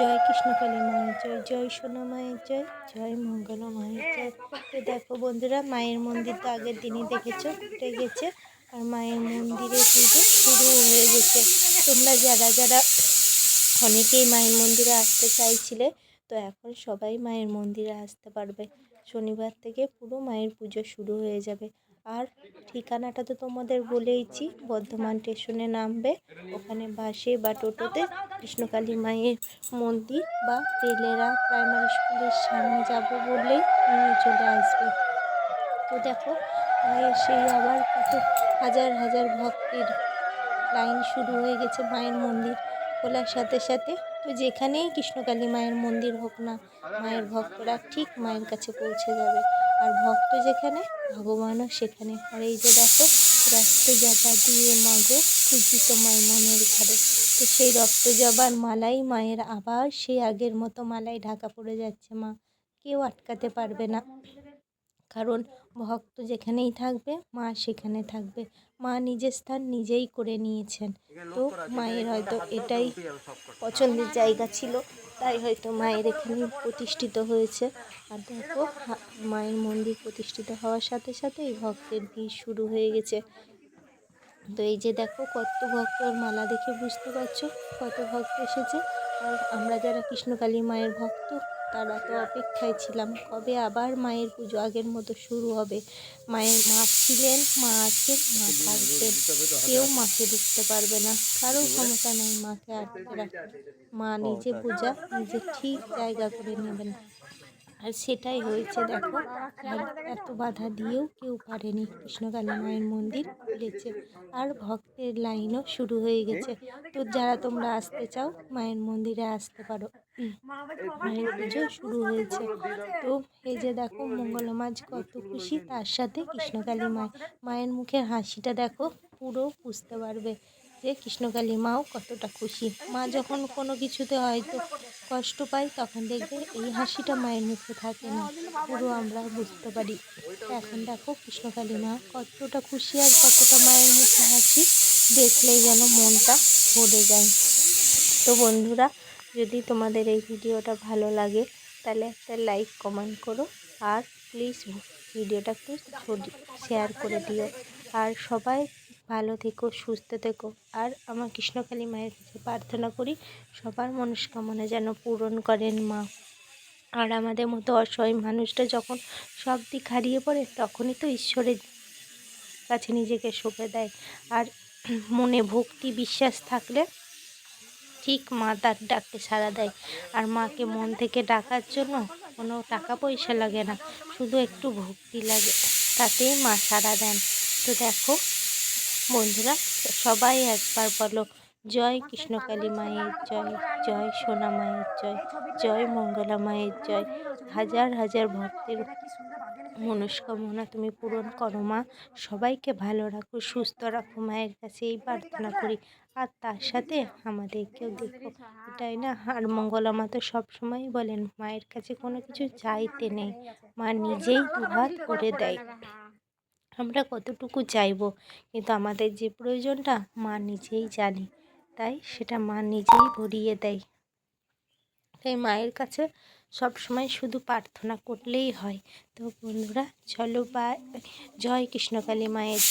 জয় কৃষ্ণকালী মায়ের জয় জয় সোনা মায়ের জয় জয় মঙ্গলা মায়ের জয়। তো দেখো বন্ধুরা, মায়ের মন্দির তো আগের দিনই দেখেছ, ফুটে গেছে। আর মায়ের মন্দিরে পুজো শুরু হয়ে গেছে। তোমরা যারা যারা অনেকেই মায়ের মন্দিরে আসতে চাইছিলে, তো এখন সবাই মায়ের মন্দিরে আসতে পারবে। শনিবার থেকে পুরো মায়ের পুজো শুরু হয়ে যাবে। আর ঠিকানাটা তো তোমাদের বলেইছি, বর্ধমান স্টেশনে নামবে। ওখানে বাসে বা টোটোতে কৃষ্ণকালী মায়ের মন্দির বা তেলেরা প্রাইমারি স্কুলের সামনে যাব বললেই চলে আসবে। তো দেখো, মায়ের সেই আবার কত হাজার হাজার ভক্তের লাইন শুরু হয়ে গেছে মায়ের মন্দির খোলার সাথে সাথে। তো যেখানেই কৃষ্ণকালী মায়ের মন্দির হোক না, মায়ের ভক্তরা ঠিক মায়ের কাছে পৌঁছে যাবে। আর ভক্ত যেখানে, ভগবানও সেখানে। আর এই যে দেখো, রক্ত জবা দিয়ে মাগো পূজিত মায়ের মনের ঘরে। তো সেই রক্ত জবার মালাই মায়ের আবার সেই আগের মতো মালাই ঢাকা পড়ে যাচ্ছে মা। কেউ আটকাতে পারবে না। কারণ ভক্ত যেখানেই থাকবে, মা সেখানে থাকবে। মা নিজের স্থান নিজেই করে নিয়েছেন। তো মায়ের হয়তো এটাই পছন্দের জায়গা ছিল, তাই হয়তো মায়ের এখানে প্রতিষ্ঠিত হয়েছে। আর দেখো মায়ের মন্দির প্রতিষ্ঠিত হওয়ার সাথে সাথে এই ভক্তের ভিড় শুরু হয়ে গেছে। তো এই যে দেখো, কত ভক্তর মালা দেখে বুঝতে পারছ, কত ভক্ত এসেছে। আর আমরা যারা কৃষ্ণকালী মায়ের ভক্ত তারা তো অপেক্ষায় ছিলাম। কবে আবার মায়ের পুজো? আগের মতো শুরু হবে। মায়ের মা ছিলেন, মা আছেন, মা থাকবেন। কেউ মাকে ঢুকতে পারবে না। কারও ক্ষমতা নেই মাকে আটকে রাখতে মা নিজে পূজা, নিজে ঠিক জায়গা করে নেবেন। আর সেটাই হয়েছে, দেখো। এত বাধা দিয়েও কেউ পারেনি কৃষ্ণকালী মায়ের মন্দির খুলেছে। আর ভক্তের লাইনও শুরু হয়ে গেছে। তো যারা তোমরা আসতে চাও, মায়ের মন্দিরে আসতে পারো। মায়ের পুজো শুরু হয়েছে। তো এই যে দেখো, মঙ্গলা মাঝ কত খুশি, তার সাথে কৃষ্ণকালী মায় মায়ের মুখের হাসিটা দেখো, পুরো বুঝতে পারবে। যে কৃষ্ণকালী মাও কতটা খুশি। মা যখন কোনো কিছুতে হয়তো কষ্ট পাই তখন দেখবে এই হাসিটা মায়ের মুখে থাকে না। পুরো আমরা বুঝতে পারি। এখন দেখো কৃষ্ণকালী মা কতটা খুশি আর কতটা মায়ের মুখে হাসি। দেখলেই যেন মনটা ভরে যায়। তো বন্ধুরা, যদি তোমাদের এই ভিডিওটা ভালো লাগে, তাহলে একটা লাইক, কমেন্ট করো। আর প্লিজ ভিডিওটা একটু শেয়ার করে দিও। আর সবাই ভালো থেকো, সুস্থ থেকো। আর আমার কৃষ্ণকালী মায়ের কাছে প্রার্থনা করি, সবার মনস্কামনা যেন পূরণ করেন মা। আর আমাদের মতো অসহায় মানুষটা যখন সব দিক হারিয়ে পড়ে, তখনই তো ঈশ্বরের কাছে নিজেকে সঁপে দেয়। আর মনে ভক্তি, বিশ্বাস থাকলে ঠিক মা তার ডাককে সাড়া দেয়। আর মাকে মন থেকে ডাকার জন্য কোনো টাকা পয়সা লাগে না, শুধু একটু ভক্তি লাগে, তাতেই মা সাড়া দেন। তো দেখো বন্ধুরা, সবাই একবার বলো, জয় কৃষ্ণকালী মায়ের জয় জয় সোনা মায়ের জয় জয় মঙ্গলা মায়ের জয়। হাজার হাজার ভক্তের মনস্কামনা তুমি পূরণ করো মা। সবাইকে ভালো রাখো, সুস্থ রাখো, মায়ের কাছে এই প্রার্থনা করি। আর তার সাথে আমাদেরকেও দেখো, এটাই না? আর মঙ্গলা মা তো সবসময় বলেন, মায়ের কাছে কোনো কিছু চাইতে নেই। মা নিজেই দুহাত করে দেয়। আমরা কতটুকু চাইব? কিন্তু আমাদের যে প্রয়োজনটা মা নিজেই জানে, তাই সেটা মা নিজেই ভরিয়ে দেয়। তাই মায়ের কাছে সব সময় শুধু প্রার্থনা করলেই হয়। তো বন্ধুরা, চলো বা জয় কৃষ্ণকালী মায়ের।